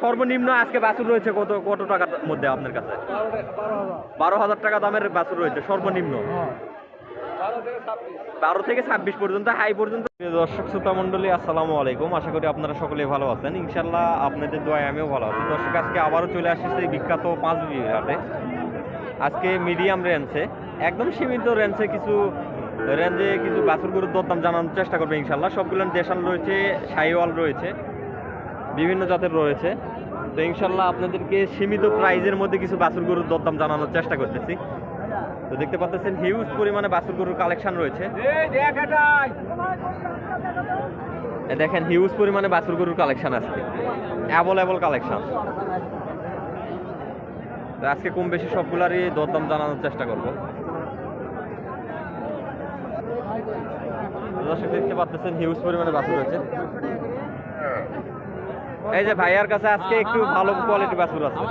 সর্বনিম্ন আজকে বাছুর রয়েছে কত কত টাকার মধ্যে আপনার কাছে? বারো হাজার টাকা দামের বাছুর রয়েছে, সর্বনিম্ন। বারো থেকে ছাব্বিশ পর্যন্ত, হাই পর্যন্ত। দর্শক, শ্রোতা মন্ডলী আসসালামু আলাইকুম। আশা করি আপনারা সকলে ভালো আছেন। ইনশাল্লাহ আপনাদের দোয়ায় আমিও ভালো আছি। দর্শক, আজকে আবারও চলে আসছে সেই বিখ্যাত পাঁচ বিঘি হাটে। আজকে মিডিয়াম রেঞ্জে, একদম সীমিত রেঞ্জে কিছু রেঞ্জে কিছু বাছুর দরদাম জানানোর চেষ্টা করবে ইনশাল্লাহ সবগুলো দেশাল রয়েছে, সাইওয়াল রয়েছে। বিভিন্ন জাতের রয়েছে। তো ইনশাল্লাহ আপনাদেরকে সীমিত প্রাইজের মধ্যে কিছু বাছুর গরুর দরদাম জানানোর চেষ্টা করতেছি। তো দেখতে পাচ্ছেন হিউজ পরিমাণে বাছুর গরুর কালেকশন রয়েছে। দেখেন হিউজ পরিমাণে বাছুর গরুর কালেকশন আজকে। অ্যাভেলেবল কালেকশন তো আজকে কম বেশি সবগুলারই দরদাম জানানোর চেষ্টা করব। দর্শক, দেখতে পাচ্ছেন হিউজ পরিমাণে বাছুর রয়েছে। এই যে ভাইয়ার কাছে আজকে একটু ভালো কোয়ালিটি বাছুর আছে।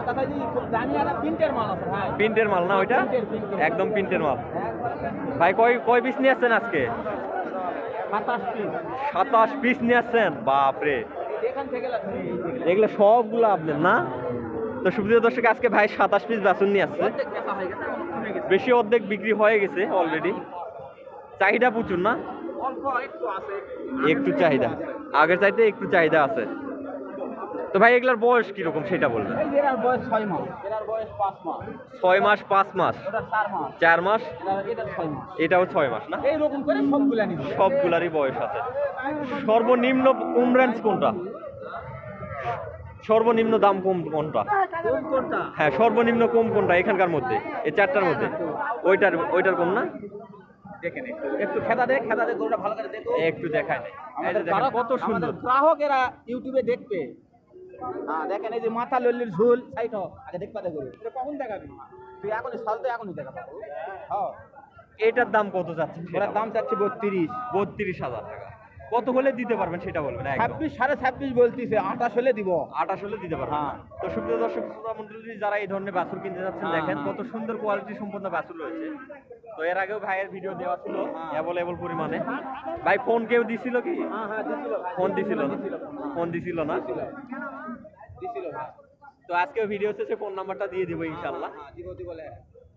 প্রিন্টের মাল না ওইটা। একদম প্রিন্টের মাল। ভাই কয় কয় পিস নিয়ে আসছেন আজকে? সাতাশ পিস নিয়ে আসছেন? বাপরে। এগুলো সবগুলো আপনার না? তো সুপ্রিয় দর্শক আজকে ভাই সাতাশ পিস বাছুর নিয়ে আসছে। হয়ে বেশি অর্ধেক বিক্রি হয়ে গেছে অলরেডি চাহিদা প্রচুর না? একটু চাহিদা। আগের চাইতে একটু চাহিদা আছে। তো ভাই এগুলার বয়স কীরকম সেটা বলবেন? বয়স ছয় মাস। পাঁচ মাস। চার মাস। এটাও ছয় মাস না? এইরকম করে সবগুলা নিবে। সবগুলারই বয়স আছে। সর্বনিম্ন কম রেঞ্জ কোনটা? সর্বনিম্ন দাম কম কোনটা? কোন কোনটা? হ্যাঁ সর্বনিম্ন কম কোনটা? এখানকার মধ্যে এই চারটার মধ্যে। ওইটার ওইটার কম না? দেখেন একটু একটু খেদা দে খেদা দে গরুটা ভালো করে দেখো। একটু দেখায় আমাদের কত সুন্দর। গ্রাহকেরা ইউটিউবে দেখবে। হ্যাঁ দেখেন এই যে মাথা লল্লির ঝুল সাইট হ আগে দেখবা দেখো। কখন দেখাবি? তুই এখনই সাল তো এখনই পাবো হ্যাঁ এটার দাম কত যাচ্ছে? ওটার দাম যাচ্ছে বত্রিশ। বত্রিশ হাজার টাকা। কত হলে দিতে পারবেন সেটা বলবেন ছাব্বিশ সাড়ে ছাব্বিশ বলতিছে আঠাশ হলে দিব। আঠাশ হলে দিতে পারবেন হ্যাঁ। তো সুপ্রিয় দর্শক শ্রোতা মণ্ডলী যারা এই ধরনের বাছুর কিনতে যাচ্ছেন হ্যাঁ, দেখেন হ্যাঁ। কত সুন্দর কোয়ালিটি সম্পন্ন বাছুর রয়েছে। তো এর আগেও ভাইয়ের ভিডিও দেওয়া ছিল। অ্যাভেলেবল পরিমাণে। ভাই ফোন কেউ দিছিল কি? ফোন দিছিল না? ফোন দিছিল না? তো আজকে ভিডিও শেষে ফোন নাম্বারটা দিয়ে দিব ইনশাল্লাহ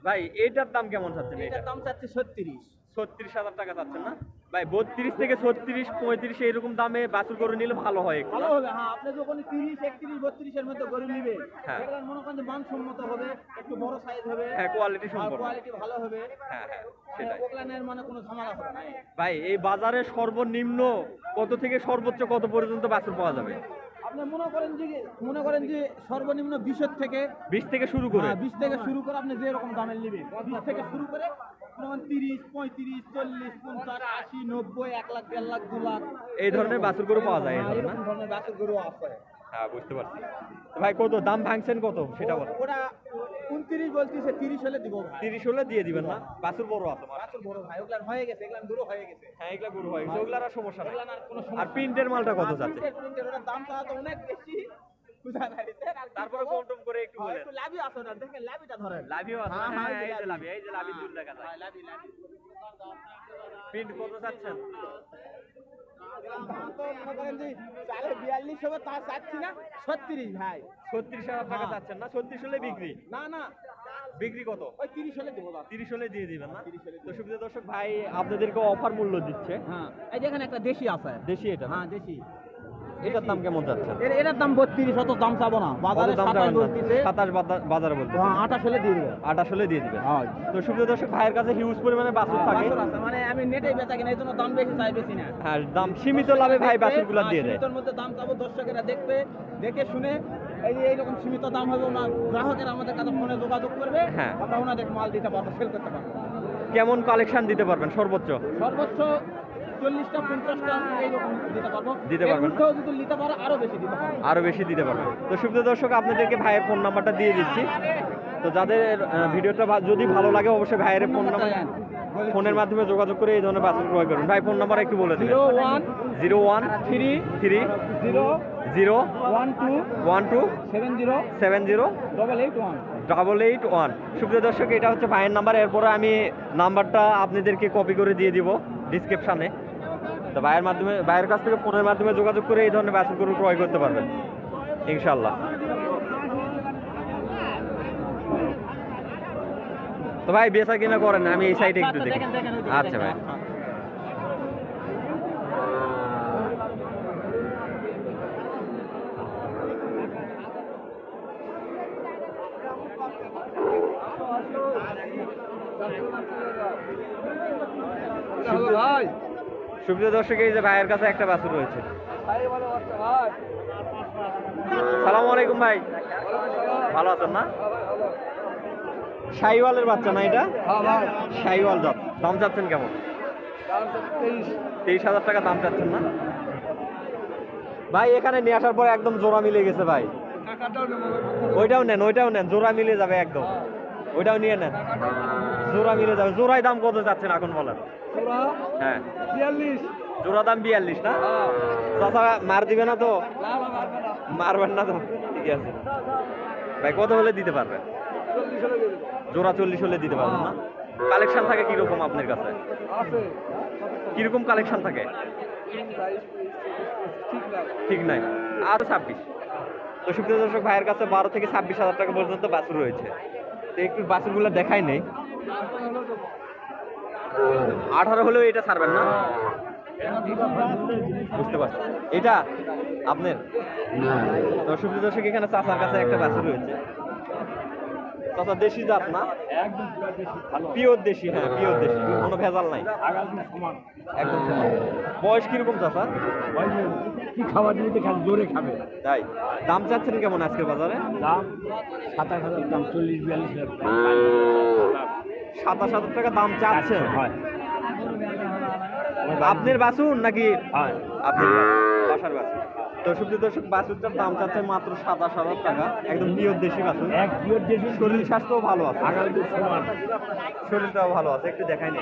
ভাই এটার দাম কেমন চাচ্ছেন এটা এটার দাম চাচ্ছে ছত্রিশ। ছত্রিশ হাজার টাকা চাচ্ছেন না? ভাই বত্রিশ থেকে ছত্রিশ পঁয়ত্রিশ এরকম দামে বাছুর করে নিলে ভালো হয় ভালো হবে হ্যাঁ আপনি যখন তিরিশ একত্রিশ বত্রিশের মধ্যে গরু নিবে হ্যাঁ। মনে করেন মানসম্মত হবে একটু বড় সাইজ হবে হ্যাঁ কোয়ালিটি সম্পন্ন। কোয়ালিটি ভালো হবে হ্যাঁ হ্যাঁ সেটাই। মানে কোনো ঝামেলা হবে না। ভাই এই বাজারে সর্বনিম্ন কত থেকে সর্বোচ্চ কত পর্যন্ত বাছুর পাওয়া যাবে? আপনি মনে করেন যে মনে করেন যে সর্বনিম্ন বিশের থেকে বিশ থেকে শুরু করে। হ্যাঁ, বিশ থেকে শুরু করে আপনি যে রকম দামের নেবেন। বিশ থেকে শুরু করে মনে তিরিশ পঁয়ত্রিশ চল্লিশ পঞ্চাশ আশি নব্বই এক লাখ দেড় লাখ দু লাখ। এই ধরনের বাছুর গরু পাওয়া যায় এই ধরনের বাছুর গরু আছে। হ্যাঁ বুঝতে পারছি। ভাই কত? দাম ভাঙছেন কত? সেটা বলো। ওরা উনত্রিশ বলতেছে তিরিশ হলে দিব ভাই। তিরিশ হলে দিয়ে দিবেন না? বাছুর বড় আছে বাছুর বড় ভাই ওগুলার হয়ে গেছে এগুলার দূর হয়ে গেছে। হ্যাঁ এগুলা গরু হয় ওগুলার আর সমস্যা নাই। আর প্রিন্টের মালটা কত যাচ্ছে? প্রিন্টের- ওটার দাম তো অনেক বেশি। বুঝা গাড়িতে আর তারপরে? টম করে একটু বলেন। একটু লাভি আছে না দেখেন লাভিটা ধরেন। লাভিও আছে। হ্যাঁ, হ্যাঁ হ্যাঁ, এই যে লাভি। এই যে লাভি চুল দেখা যায়। হ্যাঁ, লাভি, লাভি। প্রিন্ট কত চাচ্ছেন? দাম তো মনে করেন যে চালে বিয়াল্লিশ হবে তা চাচ্ছি না ছত্রিশ ভাই ছত্রিশ হাজার টাকা। চাচ্ছেন না। ছত্রিশ হলে বিক্রি না না। বিক্রি কত ওই তিরিশ হলে দেবো তিরিশ হলে দিয়ে দিবেন না তো সুবিধা দর্শক ভাই আপনাদেরকে অফার মূল্য দিচ্ছে হ্যাঁ এই একটা দেশি আছে। দেশি এটা হ্যাঁ দেশি। এটার দাম কেমন যাচ্ছে? এটার দাম বত্রিশ অত দাম চাবো না। বাজারে সাতাশ বাজারে বলতে হ্যাঁ আঠাশ হলে দিয়ে দেবো আঠাশ হলে দিয়ে হ্যাঁ। তো সুবিধা দর্শক ভাইয়ের কাছে হিউজ পরিমাণে বাছুর থাকে। মানে আমি নেটে বেচা কিনা এই জন্য দাম বেশি চাই বেশি না। হ্যাঁ দাম সীমিত লাভে ভাই বাছুরগুলো দিয়ে দেয়। সীমিতর মধ্যে দাম চাবো দর্শকেরা দেখবে দেখে শুনে এই যে এইরকম সীমিত দাম হবে ওনার গ্রাহকেরা আমাদের কাছে ফোনে যোগাযোগ করবে হ্যাঁ। আমরা ওনাদের মাল দিতে পারব সেল করতে পারব। কেমন কালেকশন দিতে পারবেন সর্বোচ্চ? সর্বোচ্চ চল্লিশটা পঞ্চাশটা দিতে পারবেন যদি নিতে পারো আরও বেশি দিতে আরও বেশি দিতে পারবেন। তো সুবিধা দর্শক আপনাদেরকে ভাইয়ের ফোন নাম্বারটা দিয়ে দিচ্ছি। তো যাদের ভিডিওটা যদি ভালো লাগে অবশ্যই ভাইয়ের ফোন নাম্বার ফোনের মাধ্যমে যোগাযোগ করে এই ধরনের বাছুর ক্রয় করুন। ভাই ফোন নাম্বার একটু বলে দিন zero one three three zero zero one two one two seven zero seven zero double eight one. Double eight one. সুপ্রিয় দর্শক এটা হচ্ছে ভাইয়ের নাম্বার এরপরে আমি নাম্বারটা আপনাদেরকে কপি করে দিয়ে দিব ডিসক্রিপশানে তো ভাইয়ের মাধ্যমে ভাইয়ের কাছ থেকে ফোনের মাধ্যমে যোগাযোগ করে এই ধরনের বাছুর গরু ক্রয় করতে পারবেন। ইনশাল্লাহ তো ভাই বেচা কিনা করেন আমি এই সাইডে একটু দেখি। আচ্ছা ভাই। ভাই। সুপ্রিয় দর্শক, এই যে ভাইয়ের কাছে একটা বাছুর রয়েছে। সালাম আলাইকুম ভাই। ভালো আছেন না? শাইওয়ালের বাচ্চা না এটা? শাইওয়াল জাত দাম চাচ্ছেন কেমন? তেইশ হাজার টাকা দাম চাচ্ছেন না? ভাই, এখানে নিয়ে আসার পরে একদম জোড়া মিলে গেছে ভাই। ওইটাও নেন ওইটাও নেন, জোড়া মিলে যাবে একদম। ওইটাও নিয়ে নেন। জোড়া মিলে যাবে। জোড়ায় দাম কত যাচ্ছেন এখন বলেন? হ্যাঁ। জোড়া দাম বিয়াল্লিশ না? চাচা মার দিবে না তো? মারবেন না তো? ঠিক আছে। ভাই কত হলে দিতে পারবেন? জোড়া চল্লিশ হলে দিতে পারবেন না? কালেকশন থাকে কীরকম আপনার কাছে? কীরকম কালেকশন থাকে? ঠিক নাই। আর ছাব্বিশ। তো সুপ্রিয় দর্শক ভাইয়ের কাছে বারো থেকে ছাব্বিশ হাজার টাকা পর্যন্ত বাছুর রয়েছে। একটু বাছুরগুলো দেখাই নেই। আঠারো হলেও এটা ছাড়বেন না? বুঝতে পারছি। এটা আপনার? সুপ্রিয় দর্শক এখানে চাচার কাছে একটা বাছুর রয়েছে। চাচা দেশি জাত না? পিওর দেশি। হ্যাঁ পিওর দেশি। কোনো ভেজাল নাই। একদম বয়স কীরকম চাচা? কি খাবার দিতে খালি জোরে খাবে। তাই? দাম চাচ্ছেন কেমন আজকের বাজারে? দাম সাতাশ হাজার দাম চল্লিশ বিয়াল্লিশ সাতাশ হাজার টাকা দাম চাচ্ছেন? হয়। আপনার বাসুন নাকি? আপনার বাসার বাসুন তো সুপ্রিয় দর্শক বাসুরটার দাম চাচ্ছে মাত্র সাতাশ হাজার টাকা। একদম পিওর দেশি বাসুন এক পিওর দেশি শরীর স্বাস্থ্যও ভালো আছে। আগামী সমান। শরীরটাও ভালো আছে একটু দেখাই নি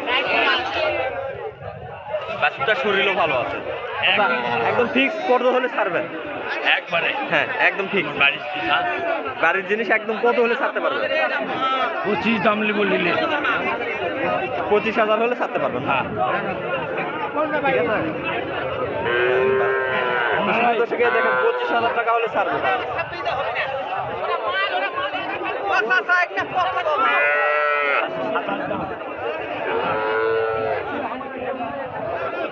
বাসুরটার শরীরও ভালো আছে। একদম ফিক্স কত হলে ছাড়বেন? একবারে। হ্যাঁ একদম ফিক্স বাড়ির বাড়ির জিনিস একদম কত হলে ছাড়তে পারবেন? পঁচিশ দাম নিলে। পঁচিশ হাজার হলে ছাড়তে পারবেন হ্যাঁ। দেখেন পঁচিশ হাজার টাকা হলে ছাড়বে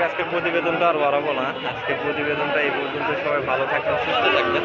দর্শক আজকের প্রতিবেদনটা আর বাড়াবো না আজকের প্রতিবেদনটা এই পর্যন্ত সবাই ভালো থাকবেন, সুস্থ থাকবেন।